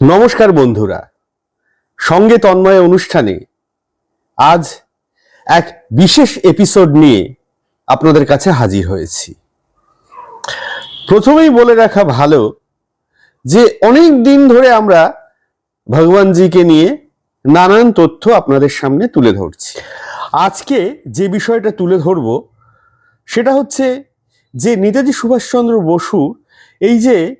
নমস্কার বন্ধুরা। সঙ্গে তন্ময় অনুষ্ঠানে আজ এক বিশেষ এপিসোড নিয়ে আপনাদের কাছে হাজির হয়েছি। প্রথমেই বলে রাখা ভালো যে, অনেক দিন ধরে আমরা ভগবানজিকে নিয়ে নানান তথ্য আপনাদের সামনে তুলে ধরছি। আজকে যে বিষয়টা তুলে ধরব, সেটা হচ্ছে যে, নেতাজি সুভাষচন্দ্র বসু এই যে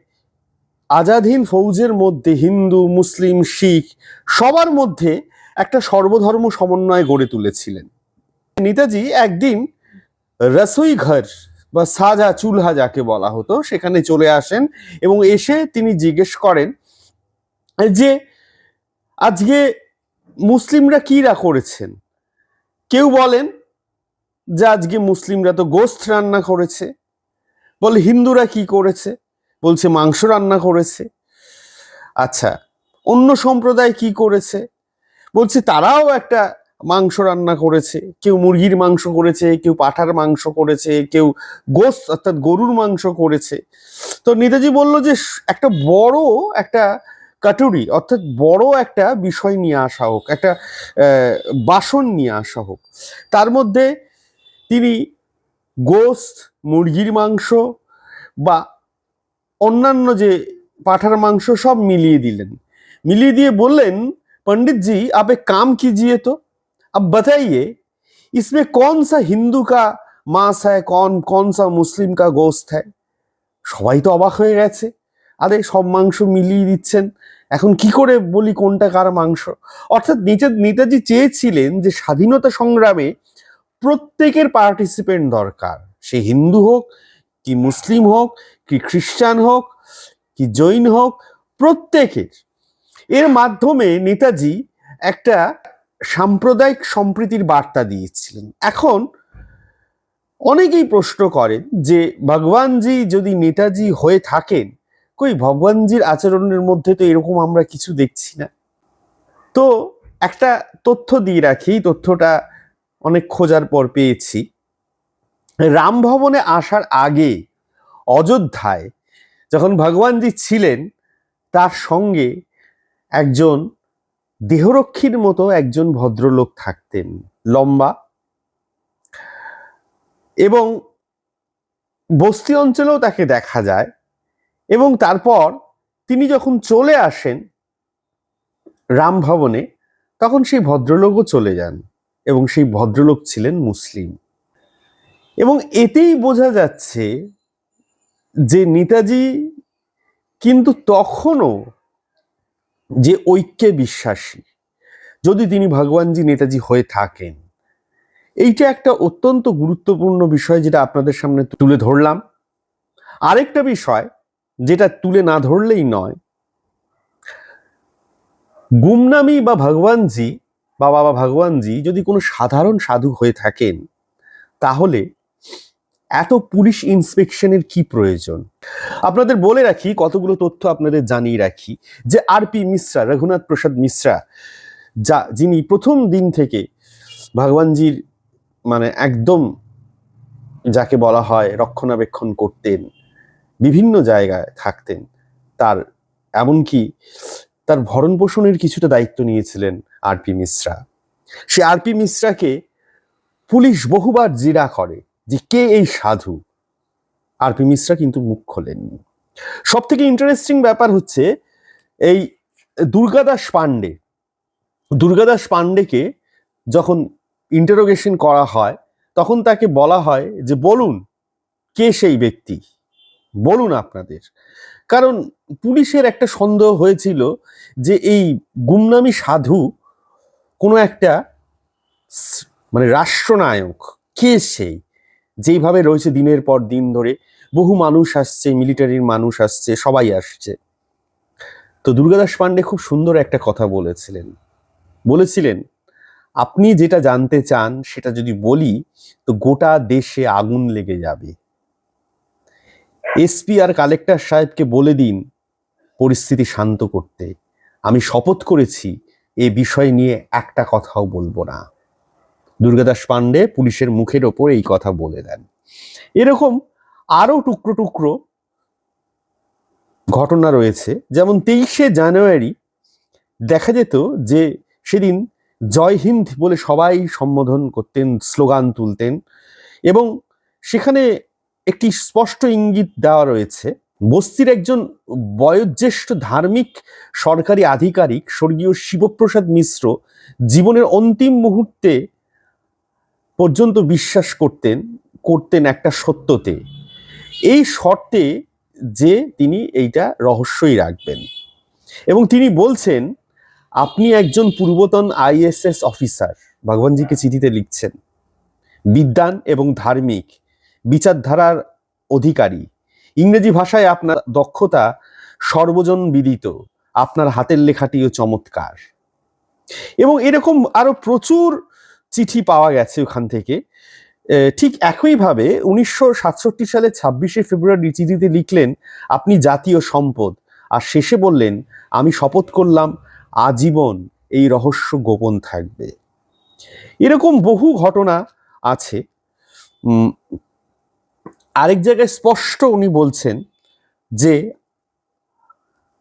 আজাদহীন ফৌজের মধ্যে হিন্দু, মুসলিম, শিখ সবার মধ্যে একটা সর্বধর্ম সমন্বয় গড়ে তুলেছিলেন। নেতাজি একদিন রসোই ঘর বা সাজা চুলহা যাকে বলা হতো সেখানে চলে আসেন এবং এসে তিনি জিজ্ঞেস করেন যে, আজকে মুসলিমরা কিরা করেছেন? কেউ বলেন যে, আজকে মুসলিমরা তো গোস্ত রান্না করেছে। বলে, হিন্দুরা কি করেছে? বলছে, মাংস রান্না করেছে। আচ্ছা অন্য সম্প্রদায় কি করেছে? বলছে, তারাও একটা মাংস রান্না করেছে। কেউ মুরগির মাংস করেছে, কেউ পাঠার মাংস করেছে, কেউ গোস্ত, অর্থাৎ গরুর মাংস করেছে। তো নেতাজি বলল যে, একটা বড় একটা কাটুরি, অর্থাৎ বড় একটা বিষয় নিয়ে আসা হোক, একটা বাসন নিয়ে আসা হোক। তার মধ্যে তিনি গোস্ত, মুরগির মাংস বা অন্যান্য যে পাঠার মাংস সব মিলিয়ে দিলেন मिलिए दिए बोलें पंडित जी आप एक काम कीजिए तो अब बताइए इसमें कौन सा हिंदू का मांस है कौन कौन सा मुस्लिम का गोश्त है সবাই তো অবাক হয়ে গেছে আরে সব মাংস মিলিয়ে দিচ্ছেন এখন কি করে বলি কোনটা কার মাংস অর্থাৎ নিচে নেতাজি চেয়েছিলেন যে স্বাধীনতা সংগ্রামে প্রত্যেকের পার্টিসিপেন্ট দরকার সে হিন্দু হোক কি মুসলিম হোক কি খ্রিস্টান হোক, কি জৈন হোক, প্রত্যেকের। এর মাধ্যমে নেতাজি একটা সাম্প্রদায়িক সম্প্রীতির বার্তা দিয়েছিলেন। এখন অনেকেই প্রশ্ন করেন যে, ভগবানজি যদি নেতাজি হয়ে থাকেন, কই ভগবানজির আচরণের মধ্যে তো এরকম আমরা কিছু দেখছি না? তো একটা তথ্য দিয়ে রাখি তথ্যটা অনেক খোঁজার পর পেয়েছি। রাম ভবনে আসার আগে অযোধ্যায় যখন ভগবানজি ছিলেন, তার সঙ্গে একজন দেহরক্ষীর মতো একজন ভদ্রলোক থাকতেন, লম্বা। এবং বস্তি অঞ্চলেও তাকে দেখা যায় এবং তারপর তিনি যখন চলে আসেন রাম ভবনে, তখন সেই ভদ্রলোকও চলে যান এবং সেই ভদ্রলোক ছিলেন মুসলিম। এবং এতেই বোঝা যাচ্ছে যে নেতাজি কিন্তু তখনও যে ঐক্যে বিশ্বাসী, যদি তিনি ভগবানজি নেতাজি হয়ে থাকেন। এইটা একটা অত্যন্ত গুরুত্বপূর্ণ বিষয় যেটা আপনাদের সামনে তুলে ধরলাম। আরেকটা বিষয় যেটা তুলে না ধরলেই নয়, গুমনামি বা ভগবানজি বা বাবা ভগবানজি যদি কোনো সাধারণ সাধু হয়ে থাকেন, তাহলে এত পুলিশ ইন্সপেকশনের কি প্রয়োজন? আপনাদের বলে রাখি, কতগুলো তথ্য আপনাদের জানিয়ে রাখি, যে আরপি মিশ্রা, রঘুনাথ প্রসাদ মিশ্রা, যা যিনি প্রথম দিন থেকে ভগবানজির মানে একদম যাকে বলা হয় রক্ষণাবেক্ষণ করতেন, বিভিন্ন জায়গায় থাকতেন, তার এমনকি তার ভরণ পোষণের কিছুটা দায়িত্ব নিয়েছিলেন আরপি মিশ্রা। সে আরপি মিশ্রাকে পুলিশ বহুবার জেরা করে যে কে এই সাধু? আর পি মিশ্রা কিন্তু মুখ খোলেননি। সব থেকে ইন্টারেস্টিং ব্যাপার হচ্ছে, এই দুর্গাদাস পাণ্ডে, দুর্গাদাস পাণ্ডেকে যখন ইন্টারোগেশন করা হয়, তখন তাকে বলা হয় যে, বলুন, কে সেই ব্যক্তি? বলুন আপনাদের। কারণ পুলিশের একটা সন্দেহ হয়েছিল যে, এই গুমনামি সাধু কোনো একটা মানে রাষ্ট্রনায়ক, কে সেই? যেইভাবে রয়েছে দিনের পর দিন ধরে, বহু মানুষ আসছে, মিলিটারির মানুষ আসছে, সবাই আসছে। তো দুর্গাদাস পাণ্ডে খুব সুন্দর একটা কথা বলেছিলেন। বলেছিলেন, আপনি যেটা জানতে চান, সেটা যদি বলি, তো গোটা দেশে আগুন লেগে যাবে। এসপি আর কালেক্টর সাহেবকে বলে দিন পরিস্থিতি শান্ত করতে। আমি শপথ করেছি, এ বিষয় নিয়ে একটা কথাও বলব না। দুর্গাদাস পাণ্ডে পুলিশের মুখের ওপর এই কথা বলে দেন। এরকম আরও টুকরো টুকরো ঘটনা রয়েছে। যেমন তেইশে জানুয়ারি দেখা যেত যে সেদিন জয় হিন্দ বলে সবাই সম্বোধন করতেন, স্লোগান তুলতেন এবং সেখানে একটি স্পষ্ট ইঙ্গিত দেওয়া রয়েছে, বস্তির একজন বয়োজ্যেষ্ঠ ধার্মিক সরকারি আধিকারিক, স্বর্গীয় শিবপ্রসাদ মিশ্র জীবনের অন্তিম মুহূর্তে পর্যন্ত বিশ্বাস করতেন করতেন একটা সত্যতে। এই শর্তে যে তিনি এইটা রহস্যই রাখবেন। এবং তিনি বলছেন, আপনি একজন পূর্বতন আইএসএস অফিসার। ভগবানজিকে চিঠিতে লিখছেন বিদ্যান এবং ধার্মিক, বিচারধারার অধিকারী। ইংরেজি ভাষায় আপনার দক্ষতা সর্বজন বিদিত, আপনার হাতের লেখাটিও চমৎকার। এবং এরকম আরও প্রচুর চিঠি পাওয়া গেছে ওখান থেকে। ঠিক একইভাবে উনিশশো সাতষট্টি সালে ছাব্বিশে ফেব্রুয়ারি চিঠিতে লিখলেন, আপনি জাতীয় সম্পদ। আর শেষে বললেন, আমি শপথ করলাম, আজীবন এই রহস্য গোপন থাকবে। এরকম বহু ঘটনা আছে। আরেক জায়গায় স্পষ্ট উনি বলছেন যে,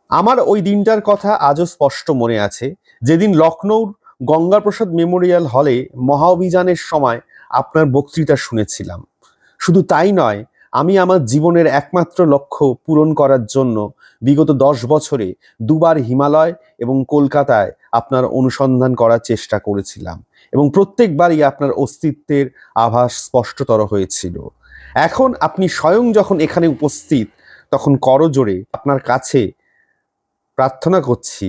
আমার ওই দিনটার কথা আজও স্পষ্ট মনে আছে। যেদিন লখনৌর গঙ্গাপ্রসাদ মেমোরিয়াল হলে মহা অভিযানের সময় আপনার বক্তৃতা শুনেছিলাম। শুধু তাই নয়, আমি আমার জীবনের একমাত্র লক্ষ্য পূরণ করার জন্য বিগত দশ বছরে দুবার হিমালয় এবং কলকাতায় আপনার অনুসন্ধান করার চেষ্টা করেছিলাম এবং প্রত্যেকবারই আপনার অস্তিত্বের আভাস স্পষ্টতর হয়েছিল। এখন আপনি স্বয়ং যখন এখানে উপস্থিত, তখন করজোরে আপনার কাছে প্রার্থনা করছি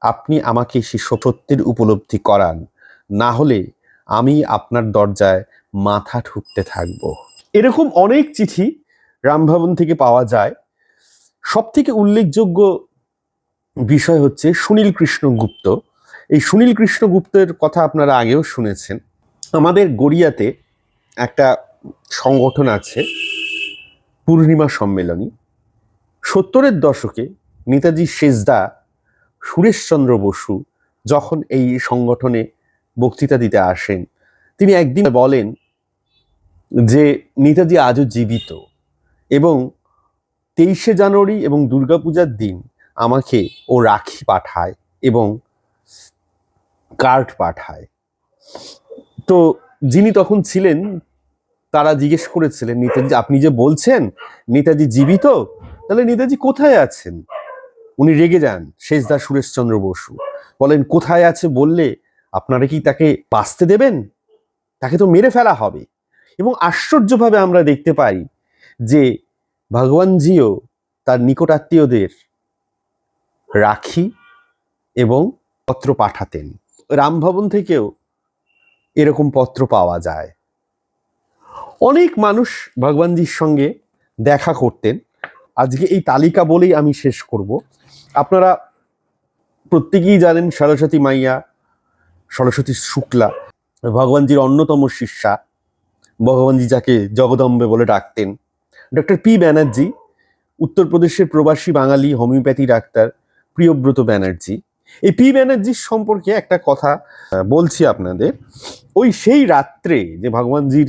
আপনি আমাকে সত্যের উপলব্ধি করান। না হলে আমি আপনার দরজায় মাথা ঠুকতে থাকব। এরকম অনেক চিঠি রামভবন থেকে পাওয়া যায়। সব থেকে উল্লেখযোগ্য বিষয় হচ্ছে সুনীল কৃষ্ণ গুপ্ত এই সুনীল কৃষ্ণ গুপ্তের কথা আপনারা আগেও শুনেছেন। আমাদের গড়িয়াতে একটা সংগঠন আছে, পূর্ণিমা সম্মেলনী। সত্তরের দশকে নেতাজি শেষদা সুরেশচন্দ্র বসু যখন এই সংগঠনে বক্তৃতা দিতে আসেন, তিনি একদিন বলেন যে, নেতাজি আজও জীবিত এবং তেইশে জানুয়ারি এবং দুর্গাপূজার দিন আমাকে ও রাখি পাঠায় এবং কার্ড পাঠায়। তো যিনি তখন ছিলেন, তারা জিজ্ঞেস করেছিলেন, নেতাজি, আপনি যে বলছেন, নেতাজি জীবিত? তাহলে নেতাজি কোথায় আছেন? উনি রেগে যান, শেষদা সুরেশচন্দ্র বসু। বলেন, কোথায় আছে বললে আপনারা কি তাকে বাঁচতে দেবেন? তাকে তো মেরে ফেলা হবে। এবং আশ্চর্যভাবে আমরা দেখতে পাই যে ভগবানজিও তার নিকটাত্মীয়দের রাখি এবং পত্র পাঠাতেন। রামভবন থেকেও এরকম পত্র পাওয়া যায়। অনেক মানুষ ভগবানজির সঙ্গে দেখা করতেন। আজকে এই তালিকা বলেই আমি শেষ করব। আপনারা প্রত্যেকেই জানেন সরস্বতী মাইয়া, সরস্বতী শুক্লা, ভগবানজির অন্যতম শিষ্যা, ভগবানজি যাকে জগদম্বে বলে ডাকতেন। ডক্টর পি ব্যানার্জি, উত্তরপ্রদেশের প্রবাসী বাঙালি, হোমিওপ্যাথি ডাক্তার প্রিয়ব্রত ব্যানার্জি। এই পি ব্যানার্জির সম্পর্কে একটা কথা বলছি আপনাদের। ওই সেই রাত্রে যে ভগবানজির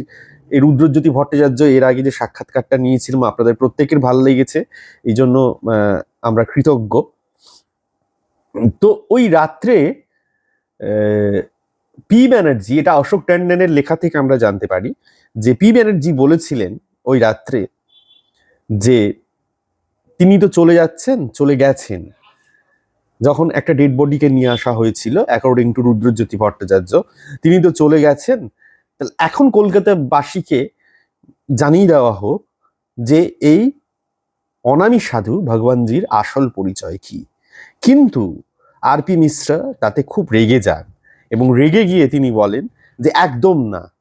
এই রুদ্রজ্যোতি ভট্টাচার্য এর আগে যে সাক্ষাৎকারটা নিয়েছিলাম, আপনাদের প্রত্যেকের ভালো লেগেছে। এই জন্য আমরা কৃতজ্ঞ। তো ওই রাত্রে পি ব্যানার্জি, এটা অশোক ট্যান্ডনের লেখা থেকে আমরা জানতে পারি, যে পি ব্যানার্জি বলেছিলেন ওই রাত্রে যে তিনি তো চলে যাচ্ছেন, চলে গেছেন। যখন একটা ডেড বডিকে নিয়ে আসা হয়েছিল অ্যাকর্ডিং টু রুদ্রজ্যোতি ভট্টাচার্য, তিনি তো চলে গেছেন। এখন কলকাতাবাসীকে জানিয়ে দেওয়া হোক যে এই অনামী সাধু ভগবানজির আসল পরিচয় কি? কিন্তু আর পি মিশ্রা তাতে খুব রেগে যান এবং রেগে গিয়ে তিনি বলেন যে, একদম না।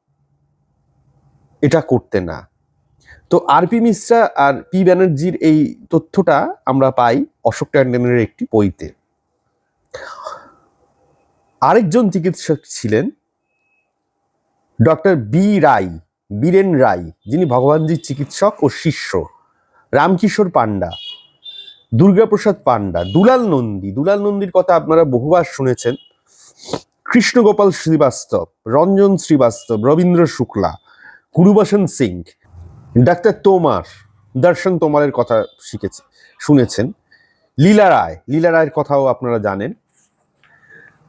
এটা করতে না। তো আর পি মিশ্রা আর পি ব্যানার্জির এই তথ্যটা আমরা পাই অশোক ট্যান্ডনের একটি বইতে। আরেকজন চিকিৎসক ছিলেন ডক্টর বি রায় বীরেন রায় যিনি ভগবানজির চিকিৎসক ও শিষ্য। রামকিশোর পান্ডা দুর্গাপ্রসাদ পান্ডা দুলাল নন্দী। দুলাল নন্দীর কথা আপনারা বহুবার শুনেছেন। কৃষ্ণগোপাল শ্রীবাস্তব, রঞ্জন শ্রীবাস্তব, রবীন্দ্র শুক্লা গুরুবাসন সিং, ডাক্তার তোমার, দর্শন তোমারের কথা শিখেছে শুনেছেন। লীলা রায়, লীলা রায়ের কথাও আপনারা জানেন।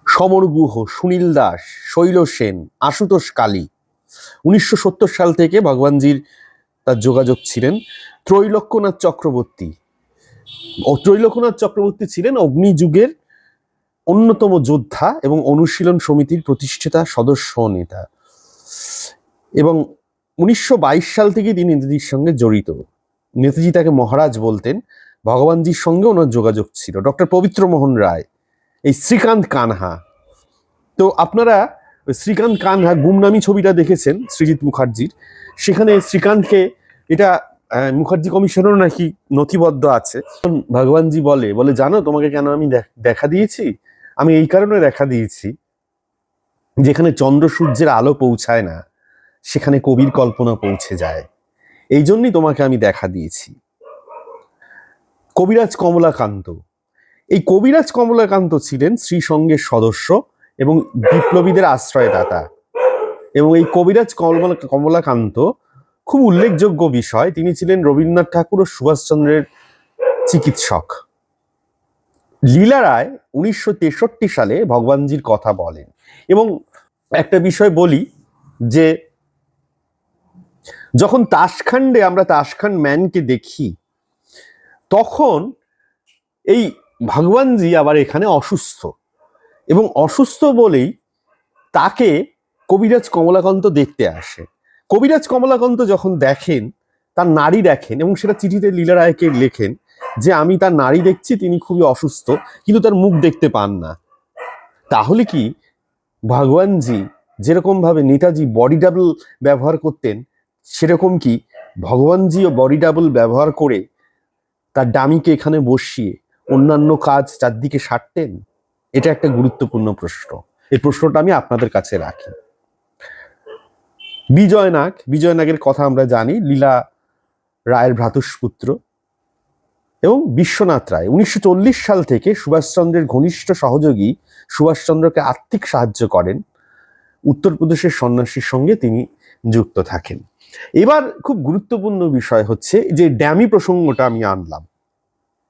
সমর গুহ, সুনীল দাস, শৈল সেন, আশুতোষ কালী। উনিশশো সত্তর সাল থেকে ভগবানজির তার যোগাযোগ ছিলেন। ত্রৈলোক্যনাথ চক্রবর্তী ও ত্রৈলোক্যনাথ চক্রবর্তী ছিলেন অগ্নিযুগের অন্যতম যোদ্ধা এবং অনুশীলন সমিতির প্রতিষ্ঠাতা সদস্য নেতা। এবং উনিশশো বাইশ সাল থেকে তিনি নেতাজির সঙ্গে জড়িত। নেতাজি তাকে মহারাজ বলতেন, ভগবানজির সঙ্গে ওনার যোগাযোগ ছিল। ডক্টর পবিত্র মোহন রায়, এই শ্রীকান্ত কানহা। তো আপনারা শ্রীকান্ত কানহা গুমনামি ছবিটা দেখেছেন সৃজিত মুখার্জির। সেখানে শ্রীকান্তকে এটা মুখার্জি কমিশনেরও নাকি নথিবদ্ধ আছে। ভগবানজি বলে বলে, জানো তোমাকে কেন আমি দেখা দিয়েছি? আমি এই কারণে দেখা দিয়েছি যেখানে চন্দ্র সূর্যের আলো পৌঁছায় না, সেখানে কবির কল্পনা পৌঁছে যায়। এই জন্যই তোমাকে আমি দেখা দিয়েছি। কবিরাজ কমলাকান্ত। এই কবিরাজ কমলাকান্ত ছিলেন শ্রী সংঘের সদস্য এবং বিপ্লবীদের আশ্রয়দাতা। এবং এই কবিরাজ কমলা, কমলাকান্ত খুব উল্লেখযোগ্য বিষয়, তিনি ছিলেন রবীন্দ্রনাথ ঠাকুর ও সুভাষচন্দ্রের চিকিৎসক। লীলা রায় উনিশশো তেষট্টি সালে ভগবানজির কথা বলেন এবং একটা বিষয় বলি যে, যখন তাসখান্ডে আমরা তাসখান্ড ম্যানকে দেখি, তখন এই ভগবানজি আবার এখানে অসুস্থ এবং অসুস্থ বলেই তাকে কবিরাজ কমলাকান্ত দেখতে আসে। কবিরাজ কমলাকান্ত যখন দেখেন, তার নারী দেখেন এবং সেটা চিঠিতে লীলা রায়কে লেখেন যে, আমি তার নারী দেখছি, তিনি খুবই অসুস্থ, কিন্তু তার মুখ দেখতে পান না। তাহলে কি ভগবানজি যেরকম ভাবে নেতাজি বডি ডাবল ব্যবহার করতেন, সেরকম কি ভগবানজিও বডি ডাবল ব্যবহার করে তার ডামিকে এখানে বসিয়ে অন্যান্য কাজ চারদিকে সারতেন? এটা একটা গুরুত্বপূর্ণ প্রশ্ন। এই প্রশ্নটা আমি আপনাদের কাছে রাখি। বিজয় নাগ বিজয় নাগের কথা আমরা জানি, লীলা রায়ের ভ্রাতুষ্পুত্র এবং বিশ্বনাথ রায়। উনিশশো চল্লিশ সাল থেকে সুভাষচন্দ্রের ঘনিষ্ঠ সহযোগী সুভাষচন্দ্রকে আর্থিক সাহায্য করেন। উত্তরপ্রদেশের সন্ন্যাসীর সঙ্গে তিনি যুক্ত থাকেন। এবার খুব গুরুত্বপূর্ণ বিষয় হচ্ছে যে ড্যামি প্রসঙ্গটা আমি আনলাম।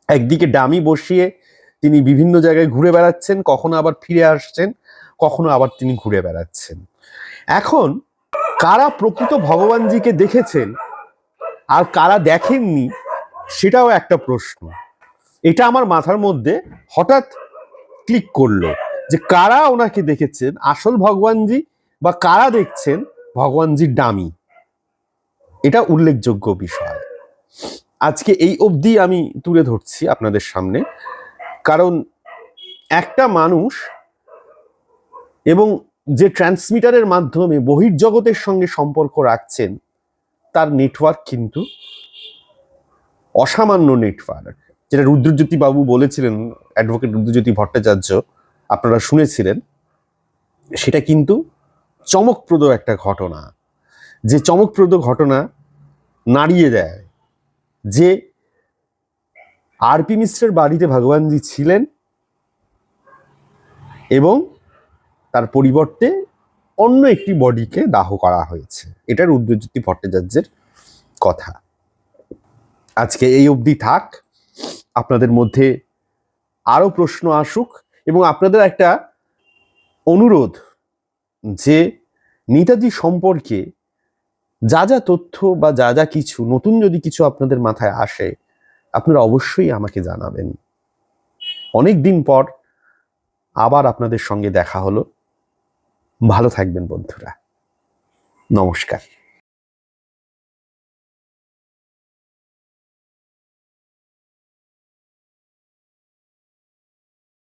একদিকে ড্যামি বসিয়ে তিনি বিভিন্ন জায়গায় ঘুরে বেড়াচ্ছেন, কখনো আবার ফিরে আসছেন, কখনো আবার তিনি ঘুরে বেড়াচ্ছেন। এখন কারা প্রকৃত ভগবানজিকে দেখেছেন আর কারা দেখেননি, সেটাও একটা প্রশ্ন। এটা আমার মাথার মধ্যে হঠাৎ ক্লিক করল যে কারা ওনাকে দেখেছেন, আসল ভগবানজি বা কারা দেখছেন ভগবানজির ডামি এটা উল্লেখযোগ্য বিষয়। আজকে এই অবধি আমি তুলে ধরছি আপনাদের সামনে। কারণ একটা মানুষ এবং যে ট্রান্সমিটারের মাধ্যমে বহির্জগতের সঙ্গে সম্পর্ক রাখছেন, তার নেটওয়ার্ক কিন্তু অসামান্য নেটওয়ার্ক যেটা রুদ্রজ্যোতি বাবু বলেছিলেন অ্যাডভোকেট রুদ্রজ্যোতি ভট্টাচার্য, আপনারা শুনেছিলেন, সেটা কিন্তু চমকপ্রদ একটা ঘটনা। যে চমকপ্রদ ঘটনা নাড়িয়ে দেয় যে আরপি মিশ্রের বাড়িতে ভগবানজি ছিলেন এবং তার পরিবর্তে অন্য একটি বডিকে দাহ করা হয়েছে। এটা রুদ্রজ্যোতি ভট্টাচার্যের কথা। আজকে এই অবধি থাক। আপনাদের মধ্যে আরও প্রশ্ন আসুক এবং আপনাদের একটা অনুরোধ যে নেতাজি সম্পর্কে যা যা তথ্য বা যা যা কিছু, নতুন যদি কিছু আপনাদের মাথায় আসে, আপনারা অবশ্যই আমাকে জানাবেন। অনেক দিন পর আবার আপনাদের সঙ্গে দেখা হলো। ভালো থাকবেন বন্ধুরা। নমস্কার।